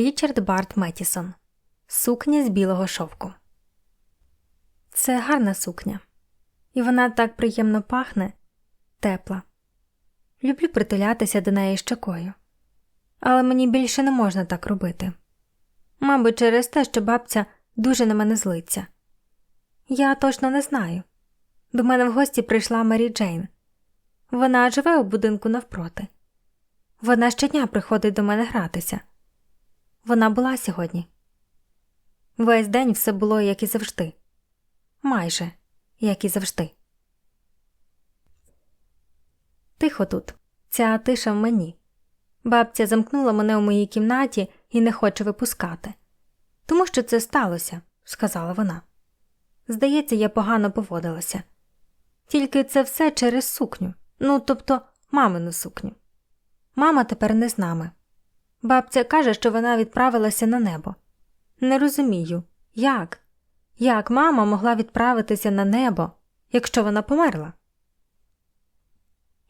Річард Барт Метісон. Сукня з білого шовку. Це гарна сукня, і вона так приємно пахне, тепла. Люблю притулятися до неї щокою, але мені більше не можна так робити. Мабуть, через те, що бабця дуже на мене злиться. Я точно не знаю. До мене в гості прийшла Мері Джейн. Вона живе у будинку навпроти. Вона щодня приходить до мене гратися. Вона була сьогодні. Весь день все було, як і завжди. Майже, як і завжди. Тихо тут, ця тиша в мені. Бабця замкнула мене у моїй кімнаті і не хоче випускати. Тому що це сталося, сказала вона. Здається, я погано поводилася. Тільки це все через сукню, ну тобто мамину сукню. Мама тепер не з нами. Бабця каже, що вона відправилася на небо. Не розумію, як? Як мама могла відправитися на небо, якщо вона померла?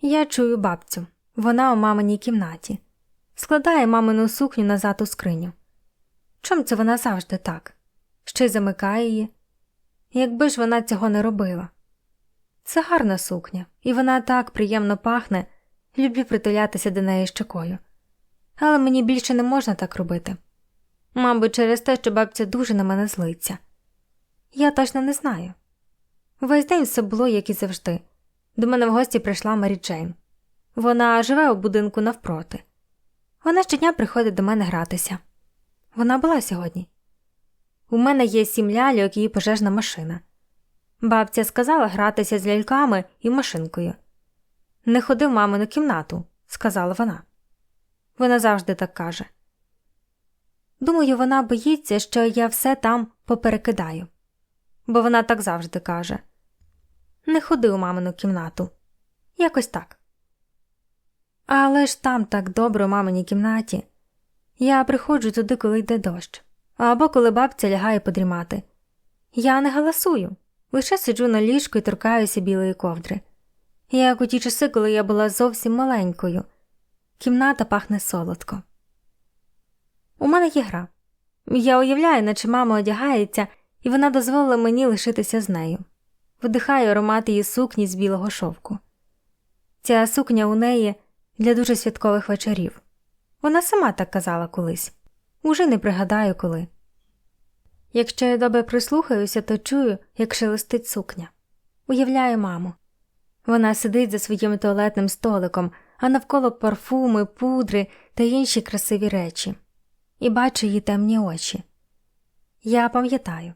Я чую бабцю. Вона у маминій кімнаті. Складає мамину сукню назад у скриню. Чом це вона завжди так? Ще й замикає її. Якби ж вона цього не робила. Це гарна сукня, і вона так приємно пахне, люблю притулятися до неї щокою. Але мені більше не можна так робити. Мабуть, через те, що бабця дуже на мене злиться. Я точно не знаю. Весь день все було, як і завжди. До мене в гості прийшла Марі Джейн. Вона живе у будинку навпроти. Вона щодня приходить до мене гратися. Вона була сьогодні. У мене є сім ляльок і пожежна машина. Бабця сказала гратися з ляльками і машинкою. Не ходи в мамину кімнату, сказала вона. Вона завжди так каже. Думаю, вона боїться, що я все там поперекидаю, бо вона так завжди каже Не ходи у мамину кімнату. Якось так. Але ж там так добре у маминій кімнаті. Я приходжу туди, коли йде дощ, або коли бабця лягає подрімати. Я не галасую, лише сиджу на ліжку і торкаюся білої ковдри. Як у ті часи, коли я була зовсім маленькою, кімната пахне солодко. У мене є гра. Я уявляю, наче мама одягається, і вона дозволила мені лишитися з нею. Вдихаю аромат її сукні з білого шовку. Ця сукня у неї для дуже святкових вечорів. Вона сама так казала колись, уже не пригадаю коли. Якщо я добре прислухаюся, то чую, як шелестить сукня. Уявляю маму. Вона сидить за своїм туалетним столиком, а навколо парфуми, пудри та інші красиві речі, і бачу її темні очі. Я пам'ятаю.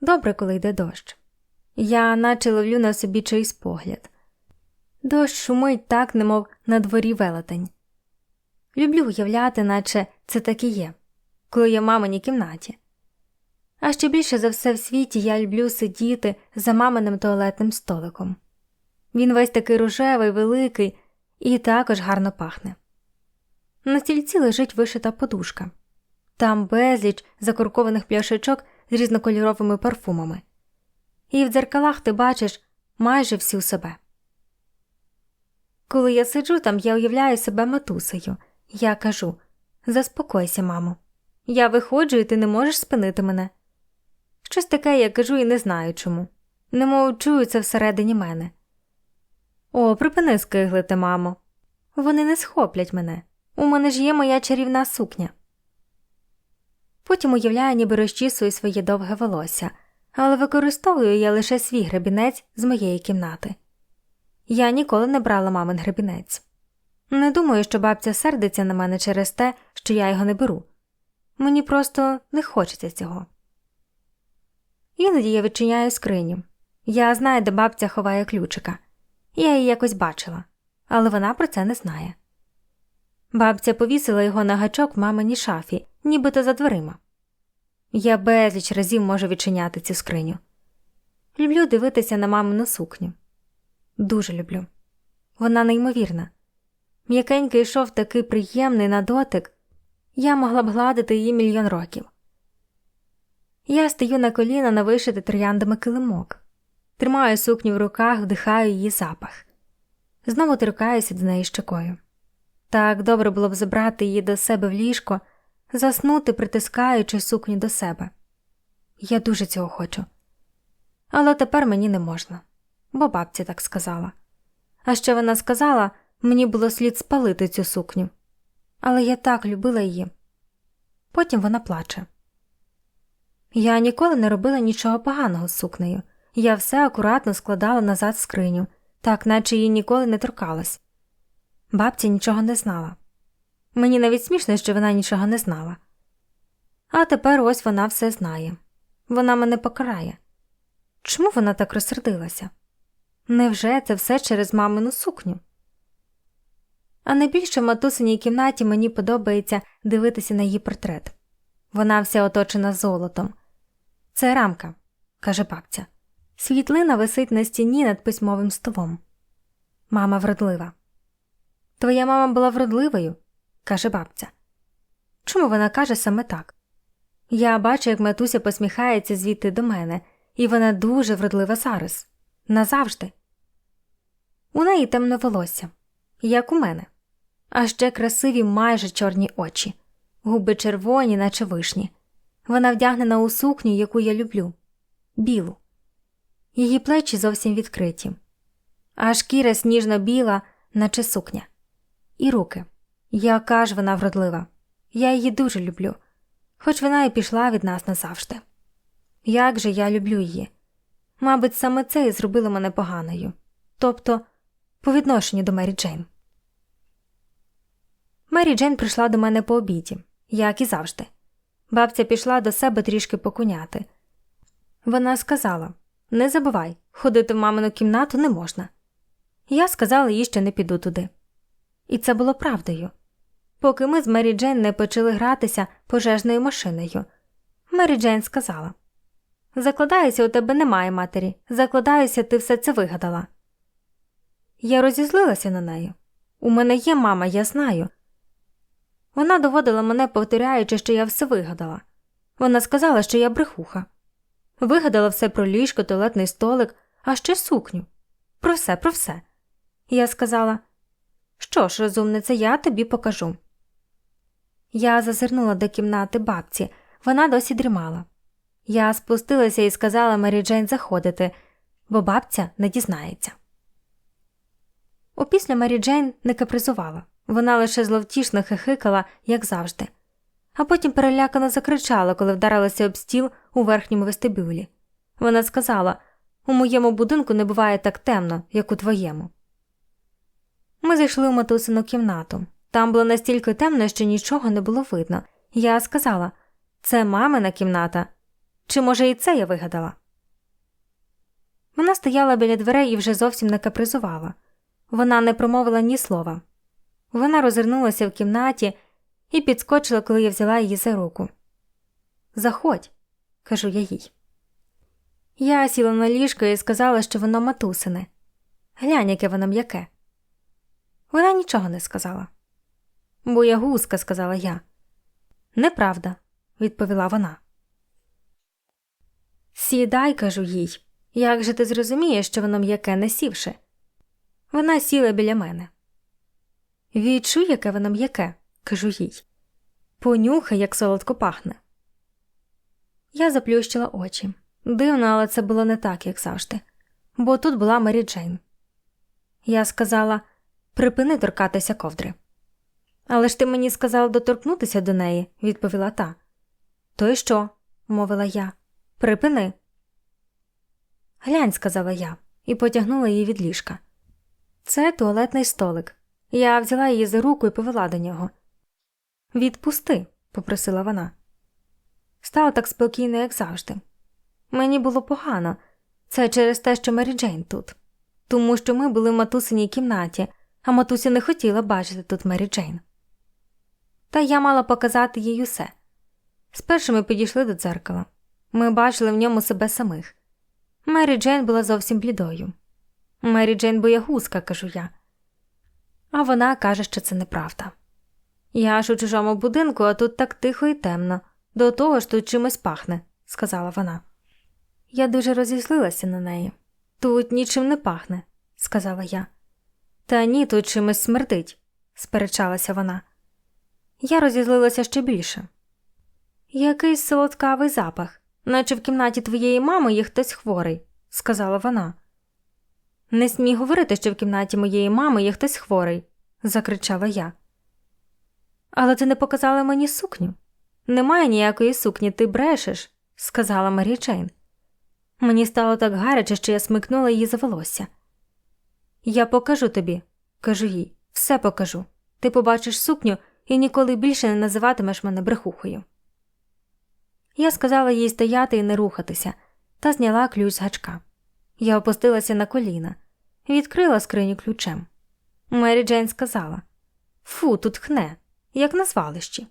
Добре, коли йде дощ. Я наче ловлю на собі чийсь погляд. Дощ шумить так, немов на дворі велетень. Люблю уявляти, наче це так і є, коли я в маминій кімнаті. А ще більше за все в світі я люблю сидіти за маминим туалетним столиком. Він весь такий рожевий, великий і також гарно пахне. На стільці лежить вишита подушка, там безліч закуркованих пляшечок з різнокольоровими парфумами, і в дзеркалах ти бачиш майже всю себе. Коли я сиджу там, я уявляю себе матусею. Я кажу Заспокойся, мамо. Я виходжу, і ти не можеш спинити мене. Щось таке я кажу і не знаю чому. Немов чую це всередині мене. О, припини скиглити, мамо. Вони не схоплять мене. У мене ж є моя чарівна сукня. Потім уявляю, ніби розчісую своє довге волосся, але використовую я лише свій гребінець з моєї кімнати. Я ніколи не брала мамин гребінець. Не думаю, що бабця сердиться на мене через те, що я його не беру. Мені просто не хочеться цього. Іноді я відчиняю скриню. Я знаю, де бабця ховає ключика. Я її якось бачила, але вона про це не знає. Бабця повісила його на гачок в маминій шафі, нібито за дверима. Я безліч разів можу відчиняти цю скриню. Люблю дивитися на мамину сукню. Дуже люблю. Вона неймовірна. М'якенький шов такий приємний на дотик, я могла б гладити її мільйон років. Я стою на коліна на вишити трояндами килимок, тримаю сукню в руках, вдихаю її запах, знову торкаюся до неї щокою. Так добре було б забрати її до себе в ліжко, заснути, притискаючи сукню до себе. Я дуже цього хочу. Але тепер мені не можна, бо бабця так сказала. А ще вона сказала, мені було слід спалити цю сукню. Але я так любила її. Потім вона плаче. Я ніколи не робила нічого поганого з сукнею. Я все акуратно складала назад в скриню, так наче її ніколи не торкалась. Бабця нічого не знала. Мені навіть смішно, що вона нічого не знала. А тепер ось вона все знає. Вона мене покарає. Чому вона так розсердилася? Невже це все через мамину сукню? А найбільше в матусиній кімнаті мені подобається дивитися на її портрет. Вона вся оточена золотом. Це рамка, каже бабця. Світлина висить на стіні над письмовим столом. Мама вродлива. Твоя мама була вродливою, каже бабця. Чому вона каже саме так? Я бачу, як матуся посміхається звідти до мене, і вона дуже вродлива зараз. Назавжди. У неї темне волосся, як у мене, а ще красиві майже чорні очі, губи червоні, наче вишні. Вона вдягнена у сукню, яку я люблю білу. Її плечі зовсім відкриті, а шкіра сніжно біла, наче сукня. І руки. Яка ж вона вродлива. Я її дуже люблю, хоч вона і пішла від нас назавжди. Як же я люблю її. Мабуть, саме це і зробило мене поганою, тобто по відношенню до Мері Джейн. Мері Джейн прийшла до мене по обіді, як і завжди. Бабця пішла до себе трішки покуняти. Вона сказала Не забувай, ходити в мамину кімнату не можна. Я сказала їй, що не піду туди. І це було правдою. Поки ми з Мері Джейн не почали гратися пожежною машиною. Мері Джейн сказала Закладаюся, у тебе немає матері. Закладаюся, ти все це вигадала. Я розізлилася на неї. У мене є мама, я знаю. Вона доводила мене, повторяючи, що я все вигадала. Вона сказала, що я брехуха. Вигадала все про ліжко, туалетний столик, а ще сукню. Про все, про все. Я сказала що ж, розумниця, я тобі покажу. Я зазирнула до кімнати бабці, вона досі дрімала. Я спустилася і сказала Мері Джейн заходити, бо бабця не дізнається. Опісля Мері Джейн не капризувала, вона лише зловтішно хихикала, як завжди, а потім перелякано закричала, коли вдарилася об стіл у верхньому вестибюлі. Вона сказала у моєму будинку не буває так темно, як у твоєму. Ми зайшли в матусину кімнату. Там було настільки темно, що нічого не було видно. Я сказала це мамина кімната. Чи, може, і це я вигадала? Вона стояла біля дверей і вже зовсім не капризувала. Вона не промовила ні слова. Вона розвернулася в кімнаті і підскочила, коли я взяла її за руку. Заходь, кажу я їй. Я сіла на ліжко і сказала, що воно матусине. Глянь, яке воно м'яке. Вона нічого не сказала. Боягузка, сказала я. Неправда, відповіла вона. Сідай, кажу їй. Як же ти зрозумієш, що воно м'яке не сівши? Вона сіла біля мене. Відчуй, яке воно м'яке, кажу їй. Понюхай, як солодко пахне. Я заплющила очі. Дивно, але це було не так, як завжди, бо тут була Мері Джейн. Я сказала припини торкатися ковдри. Але ж ти мені сказала доторкнутися до неї, відповіла та. То й що? мовила я. Припини. Глянь, сказала я і потягнула її від ліжка. Це туалетний столик. Я взяла її за руку і повела до нього. Відпусти, попросила вона. Стало так спокійно, як завжди. Мені було погано, це через те, що Мері Джейн тут, тому що ми були в матусиній кімнаті, а матуся не хотіла бачити тут Мері Джейн. Та я мала показати їй усе. Спершу ми підійшли до дзеркала. Ми бачили в ньому себе самих. Мері Джейн була зовсім блідою. Мері Джейн боягузка, кажу я. А вона каже, що це неправда. Я ж у чужому будинку, а тут так тихо і темно. До того ж тут чимось пахне, сказала вона. Я дуже розізлилася на неї. Тут нічим не пахне, сказала я. Та ні, тут чимось смердить, сперечалася вона. Я розізлилася ще більше. Якийсь солодкавий запах, наче в кімнаті твоєї мами є хтось хворий, сказала вона. Не смій говорити, що в кімнаті моєї мами є хтось хворий, закричала я. Але ти не показала мені сукню. Немає ніякої сукні, ти брешеш, сказала Марі Джейн. Мені стало так гаряче, що я смикнула її за волосся. Я покажу тобі, кажу їй, все покажу. Ти побачиш сукню і ніколи більше не називатимеш мене брехухою. Я сказала їй стояти і не рухатися, та зняла ключ з гачка. Я опустилася на коліна, відкрила скриню ключем. Мері Джейн сказала Фу, тут хне, як на звалищі.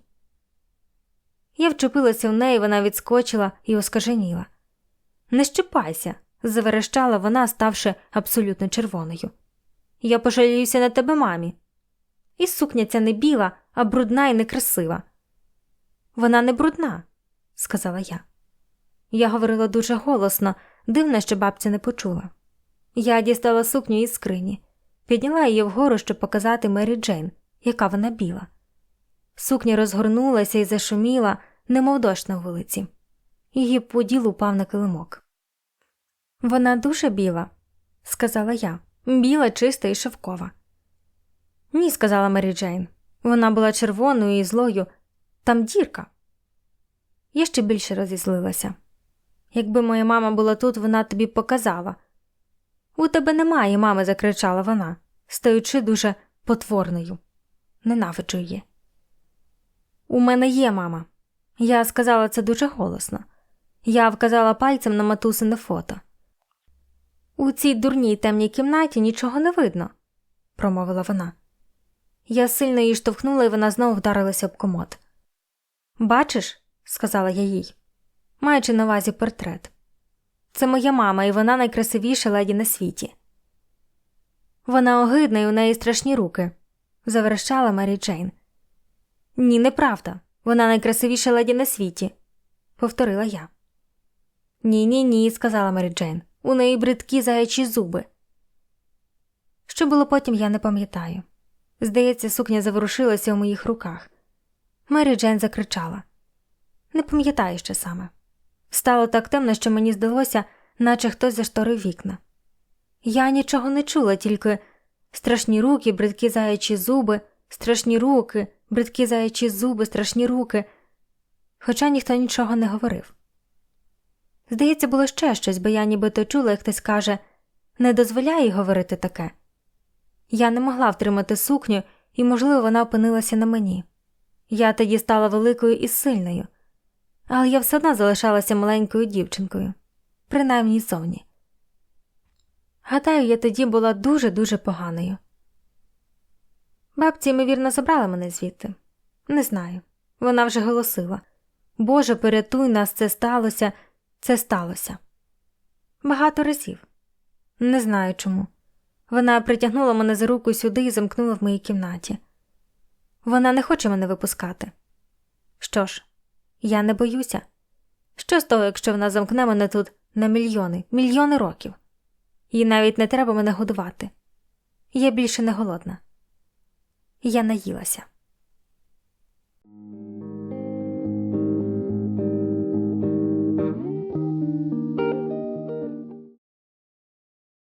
Я вчепилася в неї, вона відскочила і оскаженіла. Не щепайся, заверещала вона, ставши абсолютно червоною. Я пожаліюся на тебе, мамі. І сукня ця не біла, а брудна і некрасива. Вона не брудна, сказала я. Я говорила дуже голосно, дивно, що бабця не почула. Я дістала сукню із скрині, підняла її вгору, щоб показати Мері Джейн, яка вона біла. Сукня розгорнулася і зашуміла, немов дощ на вулиці. Її поділ упав на килимок. Вона дуже біла, сказала я, біла, чиста і шовкова. Ні, сказала Мері Джейн. Вона була червоною і злою, там дірка. Я ще більше розізлилася. Якби моя мама була тут, вона тобі показала. У тебе немає, мами, закричала вона, стаючи дуже потворною. Ненавиджу її. У мене є мама. Я сказала це дуже голосно. Я вказала пальцем на матусине фото. У цій дурній темній кімнаті нічого не видно, промовила вона. Я сильно її штовхнула, і вона знову вдарилася об комод. Бачиш, сказала я їй, маючи на увазі портрет. Це моя мама, і вона найкрасивіша леді на світі. Вона огидна і у неї страшні руки, заверещала Марі Джейн. Ні, неправда. Вона найкрасивіша леді на світі, повторила я. Ні, ні, ні, сказала Марі Джейн. У неї бридкі заячі зуби. Що було потім, я не пам'ятаю. Здається, сукня заворушилася у моїх руках. Мері Джейн закричала Не пам'ятаю що саме. Стало так темно, що мені здалося, наче хтось зашторив вікна. Я нічого не чула, тільки страшні руки, бридкі заячі зуби, страшні руки, бридкі заячі зуби, страшні руки, хоча ніхто нічого не говорив. Здається, було ще щось, бо я нібито чула, як хтось каже не дозволяй говорити таке. Я не могла втримати сукню, і, можливо, вона опинилася на мені. Я тоді стала великою і сильною, але я все одно залишалася маленькою дівчинкою, принаймні зовні. Гадаю, я тоді була дуже дуже поганою. Бабці, ймовірно, забрала мене звідти. Не знаю. Вона вже голосила Боже, порятуй нас, це сталося, це сталося. Багато разів. Не знаю чому. Вона притягнула мене за руку сюди і замкнула в моїй кімнаті. Вона не хоче мене випускати. Що ж, я не боюся. Що з того, якщо вона замкне мене тут на мільйони, мільйони років? Їй навіть не треба мене годувати. Я більше не голодна. Я наїлася.